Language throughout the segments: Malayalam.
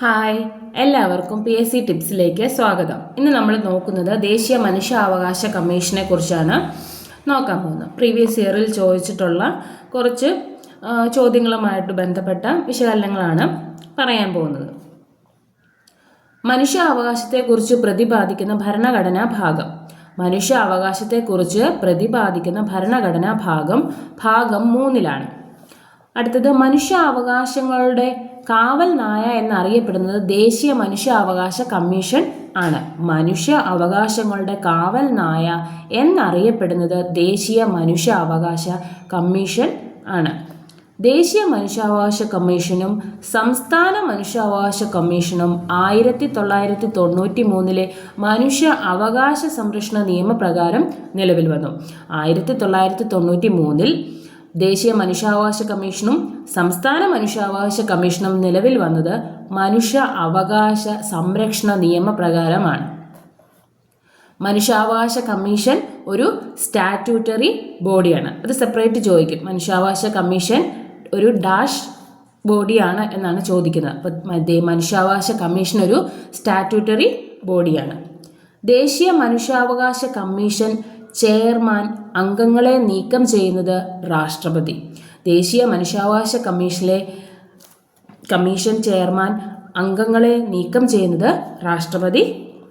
ഹായ് എല്ലാവർക്കും പി എസ് സി ടിപ്സിലേക്ക് സ്വാഗതം. ഇന്ന് നമ്മൾ നോക്കുന്നത് ദേശീയ മനുഷ്യാവകാശ കമ്മീഷനെ കുറിച്ചാണ്. നോക്കാൻ പോകുന്നത് പ്രീവിയസ് ഇയറിൽ ചോദിച്ചിട്ടുള്ള കുറച്ച് ചോദ്യങ്ങളുമായിട്ട് ബന്ധപ്പെട്ട വിശകലനങ്ങളാണ് പറയാൻ പോകുന്നത്. മനുഷ്യാവകാശത്തെക്കുറിച്ച് പ്രതിപാദിക്കുന്ന ഭരണഘടനാ ഭാഗം. മനുഷ്യാവകാശത്തെക്കുറിച്ച് പ്രതിപാദിക്കുന്ന ഭരണഘടനാ ഭാഗം ഭാഗം മൂന്നിലാണ്. അടുത്തത് മനുഷ്യാവകാശങ്ങളുടെ കാവൽ നായ എന്നറിയപ്പെടുന്നത് ദേശീയ മനുഷ്യ അവകാശ കമ്മീഷൻ ആണ്. മനുഷ്യ അവകാശങ്ങളുടെ കാവൽ നായ എന്നറിയപ്പെടുന്നത് ദേശീയ മനുഷ്യ അവകാശ കമ്മീഷൻ ആണ്. ദേശീയ മനുഷ്യാവകാശ കമ്മീഷനും സംസ്ഥാന മനുഷ്യാവകാശ കമ്മീഷനും ആയിരത്തി തൊള്ളായിരത്തി തൊണ്ണൂറ്റി മൂന്നിലെ മനുഷ്യ അവകാശ സംരക്ഷണ നിയമപ്രകാരം നിലവിൽ വന്നു. ആയിരത്തി തൊള്ളായിരത്തി തൊണ്ണൂറ്റി മൂന്നിൽ ദേശീയ മനുഷ്യാവകാശ കമ്മീഷനും സംസ്ഥാന മനുഷ്യാവകാശ കമ്മീഷനും നിലവിൽ വന്നത് മനുഷ്യ അവകാശ സംരക്ഷണ നിയമപ്രകാരമാണ്. മനുഷ്യാവകാശ കമ്മീഷൻ ഒരു സ്റ്റാറ്റ്യൂട്ടറി ബോഡിയാണ്. അത് സെപ്പറേറ്റ് ചോദിക്കും. മനുഷ്യാവകാശ കമ്മീഷൻ ഒരു ഡാഷ് ബോഡിയാണ് എന്നാണ് ചോദിക്കുന്നത്. അപ്പം മനുഷ്യാവകാശ കമ്മീഷൻ ഒരു സ്റ്റാറ്റ്യൂട്ടറി ബോഡിയാണ്. ദേശീയ മനുഷ്യാവകാശ കമ്മീഷൻ ചെയർമാൻ അംഗങ്ങളെ നീക്കം ചെയ്യുന്നത് രാഷ്ട്രപതി. ദേശീയ മനുഷ്യാവകാശ കമ്മീഷനിലെ കമ്മീഷൻ ചെയർമാൻ അംഗങ്ങളെ നീക്കം ചെയ്യുന്നത് രാഷ്ട്രപതി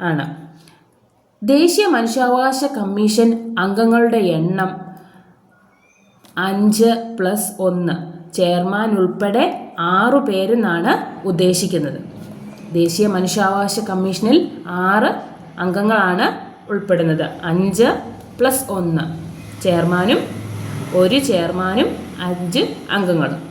ആണ്. ദേശീയ മനുഷ്യാവകാശ കമ്മീഷൻ അംഗങ്ങളുടെ എണ്ണം അഞ്ച് പ്ലസ് ഒന്ന്. ചെയർമാൻ ഉൾപ്പെടെ ആറു പേരെന്നാണ് ഉദ്ദേശിക്കുന്നത്. ദേശീയ മനുഷ്യാവകാശ കമ്മീഷനിൽ ആറ് അംഗങ്ങളാണ് ഉൾപ്പെടുന്നത്. അഞ്ച് പ്ലസ് ഒന്ന് ചെയർമാനും ഒരു ചെയർമാനും അഞ്ച് അംഗങ്ങളും.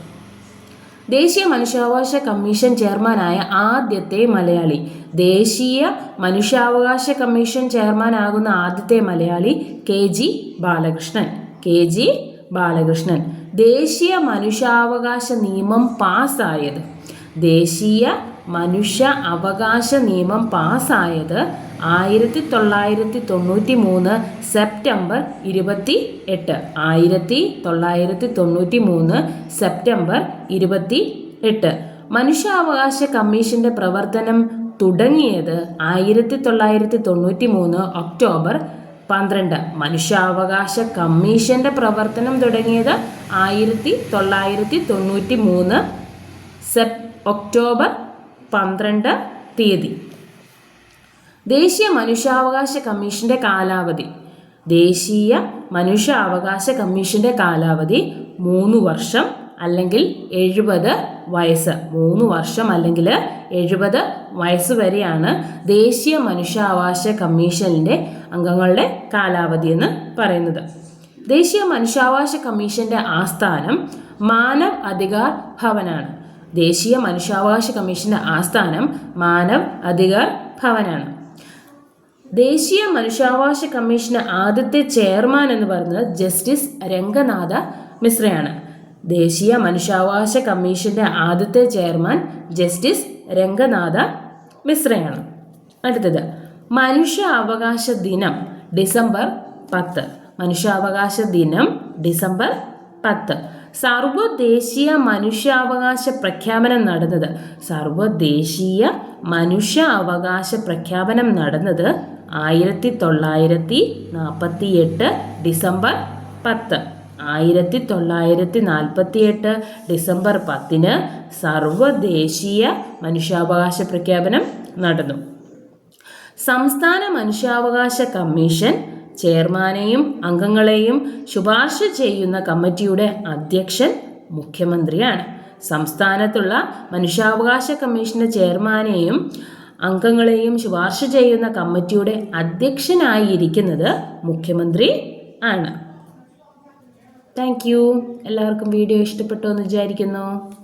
ദേശീയ മനുഷ്യാവകാശ കമ്മീഷൻ ചെയർമാനായ ആദ്യത്തെ മലയാളി. ദേശീയ മനുഷ്യാവകാശ കമ്മീഷൻ ചെയർമാനാകുന്ന ആദ്യത്തെ Malayali K G Balakrishnan. K G Balakrishnan. ദേശീയ മനുഷ്യാവകാശ നിയമം പാസ്സായത് ദേശീയ മനുഷ്യ അവകാശ നിയമം പാസ്സായത് ആയിരത്തി തൊള്ളായിരത്തി തൊണ്ണൂറ്റി മൂന്ന് സെപ്റ്റംബർ ഇരുപത്തി എട്ട് ആയിരത്തി തൊള്ളായിരത്തി തൊണ്ണൂറ്റി മൂന്ന് സെപ്റ്റംബർ ഇരുപത്തി എട്ട് മനുഷ്യാവകാശ കമ്മീഷന്റെ പ്രവർത്തനം തുടങ്ങിയത് ആയിരത്തി തൊള്ളായിരത്തി തൊണ്ണൂറ്റി മൂന്ന് ഒക്ടോബർ പന്ത്രണ്ട്. മനുഷ്യാവകാശ കമ്മീഷന്റെ പ്രവർത്തനം തുടങ്ങിയത് ആയിരത്തി തൊള്ളായിരത്തി തൊണ്ണൂറ്റി മൂന്ന് സെപ് ഒക്ടോബർ പന്ത്രണ്ട് തീയതി. ദേശീയ മനുഷ്യാവകാശ കമ്മീഷന്റെ കാലാവധി. ദേശീയ മനുഷ്യാവകാശ കമ്മീഷന്റെ കാലാവധി മൂന്ന് വർഷം അല്ലെങ്കിൽ എഴുപത് വയസ്സ്. മൂന്ന് വർഷം അല്ലെങ്കിൽ എഴുപത് വയസ്സ് വരെയാണ് ദേശീയ മനുഷ്യാവകാശ കമ്മീഷനിലെ അംഗങ്ങളുടെ കാലാവധി എന്ന് പറയുന്നത്. ദേശീയ മനുഷ്യാവകാശ കമ്മീഷന്റെ ആസ്ഥാനം മാനവ് അധികാർ ഭവനാണ്. ദേശീയ മനുഷ്യാവകാശ കമ്മീഷന്റെ ആസ്ഥാനം മാനവ് അധികാർ ഭവനാണ്. ദേശീയ മനുഷ്യാവകാശ കമ്മീഷന് ആദ്യത്തെ ചെയർമാൻ എന്ന് പറയുന്നത് ജസ്റ്റിസ് രംഗനാഥ മിശ്രയാണ്. ദേശീയ മനുഷ്യാവകാശ കമ്മീഷന്റെ ആദ്യത്തെ ചെയർമാൻ ജസ്റ്റിസ് രംഗനാഥ മിശ്രയാണ്. അടുത്തത് മനുഷ്യ അവകാശ ദിനം ഡിസംബർ പത്ത്. മനുഷ്യാവകാശ ദിനം ഡിസംബർ പത്ത്. സർവദേശീയ മനുഷ്യാവകാശ പ്രഖ്യാപനം നടന്നത്. സർവദേശീയ മനുഷ്യ അവകാശ പ്രഖ്യാപനം നടന്നത് ആയിരത്തി തൊള്ളായിരത്തി നാൽപ്പത്തി എട്ട് ഡിസംബർ പത്ത്. ആയിരത്തി തൊള്ളായിരത്തി നാൽപ്പത്തി എട്ട് ഡിസംബർ പത്തിന് സർവദേശീയ മനുഷ്യാവകാശ പ്രഖ്യാപനം നടന്നു. സംസ്ഥാന മനുഷ്യാവകാശ കമ്മീഷൻ ചെയർമാനെയും അംഗങ്ങളെയും ശുപാർശ ചെയ്യുന്ന കമ്മിറ്റിയുടെ അധ്യക്ഷൻ മുഖ്യമന്ത്രിയാണ്. സംസ്ഥാനത്തുള്ള മനുഷ്യാവകാശ കമ്മീഷന്റെ ചെയർമാനെയും അംഗങ്ങളെയും ശുപാർശ ചെയ്യുന്ന കമ്മിറ്റിയുടെ അധ്യക്ഷനായിരിക്കുന്നത് മുഖ്യമന്ത്രി ആണ്. Thank you. എല്ലാവർക്കും വീഡിയോ ഇഷ്ടപ്പെട്ടു എന്ന് വിചാരിക്കുന്നു.